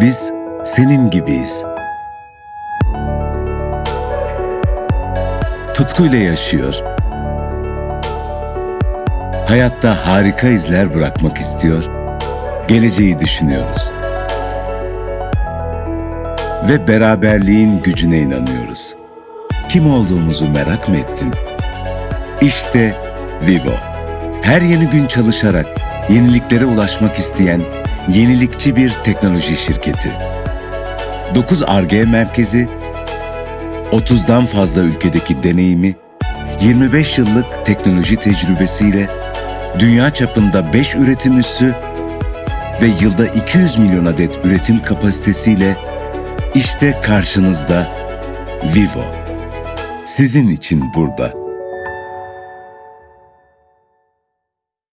Biz senin gibiyiz. Tutkuyla yaşıyor. Hayatta harika izler bırakmak istiyor. Geleceği düşünüyoruz. Ve beraberliğin gücüne inanıyoruz. Kim olduğumuzu merak mı ettin? İşte Vivo. Her yeni gün çalışarak yeniliklere ulaşmak isteyen yenilikçi bir teknoloji şirketi. 9 Ar-Ge merkezi, 30'dan fazla ülkedeki deneyimi, 25 yıllık teknoloji tecrübesiyle dünya çapında 5 üretim üssü ve yılda 200 milyon adet üretim kapasitesiyle işte karşınızda Vivo. Sizin için burada.